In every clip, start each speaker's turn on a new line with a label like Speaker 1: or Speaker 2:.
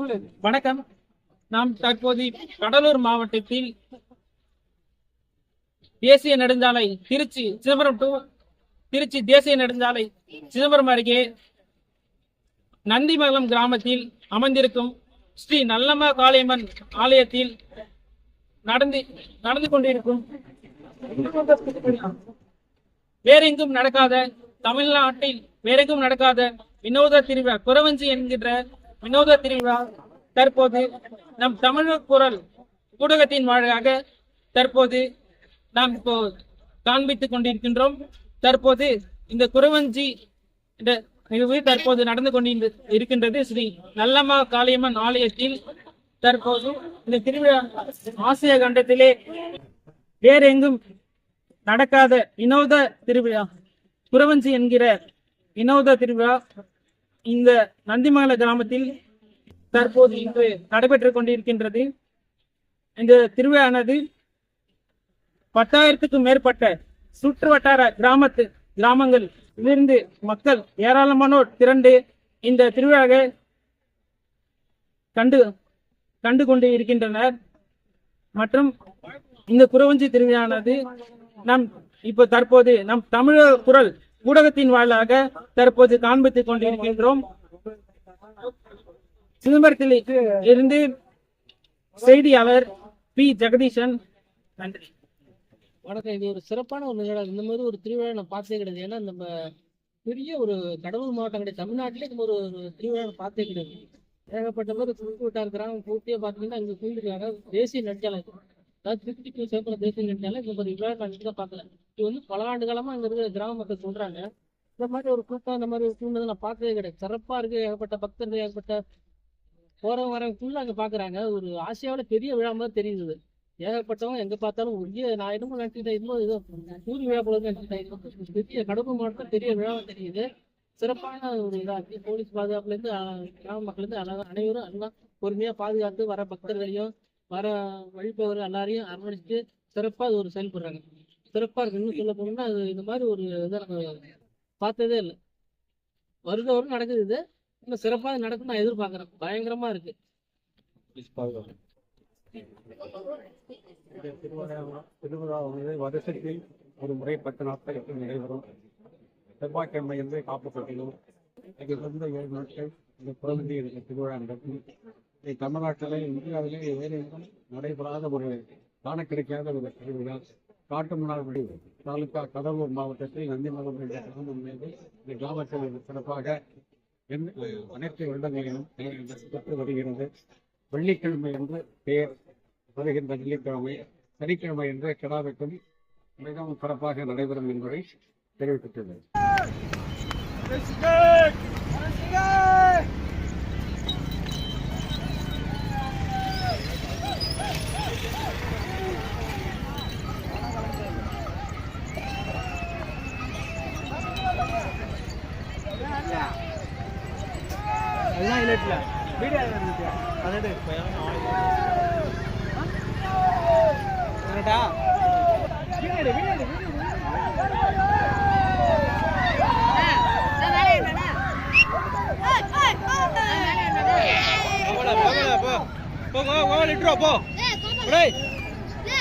Speaker 1: வணக்கம். நாம் தற்போது கடலூர் மாவட்டத்தில் தேசிய நெடுஞ்சாலை திருச்சி சிதம்பரம் டு திருச்சி தேசிய நெடுஞ்சாலை சிதம்பரம் அருகே நந்திமங்கலம் கிராமத்தில் அமைந்திருக்கும் ஸ்ரீ நல்லம்மா காளியம்மன் ஆலயத்தில் நடந்து நடந்து கொண்டிருக்கும் வேறெங்கும் நடக்காத தமிழ்நாட்டில் வேறெங்கும் நடக்காத வினோத திருவிழா குறவஞ்சி என்கின்ற வினோத திருவிழா தற்போது நம் தமிழர் குரல் ஊடகத்தின் வாழாக தற்போது நாம் இப்போ காண்பித்துக் கொண்டிருக்கின்றோம். தற்போது இந்த குறவஞ்சி என்ற நிகழ்வு தற்போது நடந்து கொண்டு இருக்கின்றது. ஸ்ரீ நல்லம்மா காளியம்மன் ஆலயத்தில் தற்போது இந்த திருவிழா ஆசிய கண்டத்திலே வேற எங்கும் நடக்காத வினோத திருவிழா குறவஞ்சி என்கிற வினோத திருவிழா இந்த நந்திமங்கல கிராமத்தில் தற்போது இன்று நடைபெற்றுக் கொண்டிருக்கின்றது. இந்த திருவிழானது பத்தாயிரத்துக்கும் மேற்பட்ட சுற்று வட்டார கிராமத்து கிராமங்கள் இருந்து மக்கள் ஏராளமானோர் திரண்டு இந்த திருவிழாவை கண்டு கண்டு கொண்டு இருக்கின்றனர். மற்றும் இந்த குறவஞ்சி திருவிழானது நம் இப்போ தற்போது நம் தமிழர் குரல் ஊடகத்தின் வாயிலாக தற்போது காண்பித்துக் கொண்டிருக்கின்றோம். சிதம்பரத்தில் இருந்து செய்தியாளர் பி. ஜெகதீசன் நன்றி.
Speaker 2: வணக்கம். இது ஒரு சிறப்பான ஒரு நிகழ்வு. இந்த மாதிரி ஒரு திருவிழா நான் பார்த்தே கிடையாது. ஏன்னா நம்ம பெரிய ஒரு கடலூர் மாவட்டம் கிடையாது தமிழ்நாட்டிலே இந்த ஒரு ஒரு திருவிழா நான் பார்த்தே கிடையாது. ஏகப்பட்ட மாதிரி சுற்று கிராமம் பூர்த்தியாக பார்த்தீங்கன்னா இங்கே ஃபீல்டுக்காக தேசிய நெடுஞ்சாலை அதாவது திருச்சி டு சேப்பரம் தேசிய நெடுஞ்சாலை இந்த மாதிரி விழா நான் பார்க்கல. இது வந்து பல ஆண்டு காலமாக இங்கே இருக்கிற கிராம மக்கள் சொல்கிறாங்க இந்த மாதிரி ஒரு கூட்டம் இந்த மாதிரி ஒரு சூழ்நிலை நான் பார்த்ததே கிடையாது. சிறப்பாக இருக்குது ஏகப்பட்ட பக்தர்கள் ஏகப்பட்ட போகிறவங்க வரவங்க ஃபுல்லாக அங்கே பார்க்குறாங்க. ஒரு ஆசியாவில் பெரிய விழா மாதிரி தெரியுது. ஏகப்பட்டவங்க எங்க பார்த்தாலும் ஒரே நான் என்னமோ நினைச்சிட்டேன் இன்னும் ஏதோ சூரிய விழா போல நினைச்சிட்டேன் பெரிய கடப்பு மாவட்டம் பெரிய விழாவா தெரியுது. சிறப்பான ஒரு இதா இருக்குது போலீஸ் பாதுகாப்புல இருந்து கிராம மக்கள் இருந்து அழகா அனைவரும் எல்லாம் பொறுமையா பாதுகாத்து வர பக்தர்களையும் வர வழிபவர் எல்லாரையும் அரவணைச்சு சிறப்பா அது ஒரு செயல்படுறாங்க. சிறப்பா இருக்குன்னு சொல்ல போனோம்னா அது இந்த மாதிரி ஒரு இதை நம்ம பார்த்ததே இல்லை. வருட வரும் நடக்குது இது. இன்னும் சிறப்பாக நடக்கும் நான் எதிர்பார்க்குறேன். பயங்கரமா இருக்கு.
Speaker 3: திருவிழா வந்து வருஷத்தில் ஒரு முறை பத்து நாட்களுக்கு நடைபெறும் செவ்வாய்க்கிழமை என்று காப்பப்பட்டிலும் இதிலிருந்து ஏழு நாட்கள் இந்த குழந்தை திருவிழா நடக்கும். தமிழ்நாட்டிலே இந்தியாவிலே வேறு எங்கும் நடைபெறாத ஒரு காண கிடைக்காத ஒரு திருவிழா காட்டுமன்னார்குடி தாலுகா கடலூர் மாவட்டத்தில் நந்திமங்கலம் என்ற கிராமம் மீது இந்த கிராமத்தில் சிறப்பாக அனைத்து வருடங்களிலும் பெற்று வருகிறது. வெள்ளிக்கிழமை என்று பெயர் வருகின்ற வெள்ளிக்கிழமை சனிக்கிழமை என்று கிடாவெட்டும் மிகவும் சிறப்பாக நடைபெறும் என்பதை தெரிவித்துள்ளது
Speaker 4: ഹൈലൈറ്റില്ല വീഡിയോ അതെ കേട്ടാ വീഡിയോ വീഡിയോ போ போ போ. லிட்ரோ போ டேய்.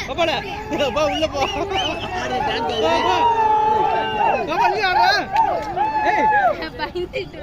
Speaker 4: போடா. போ உள்ள போ. போ போ. போ போ
Speaker 5: பயந்துட்டு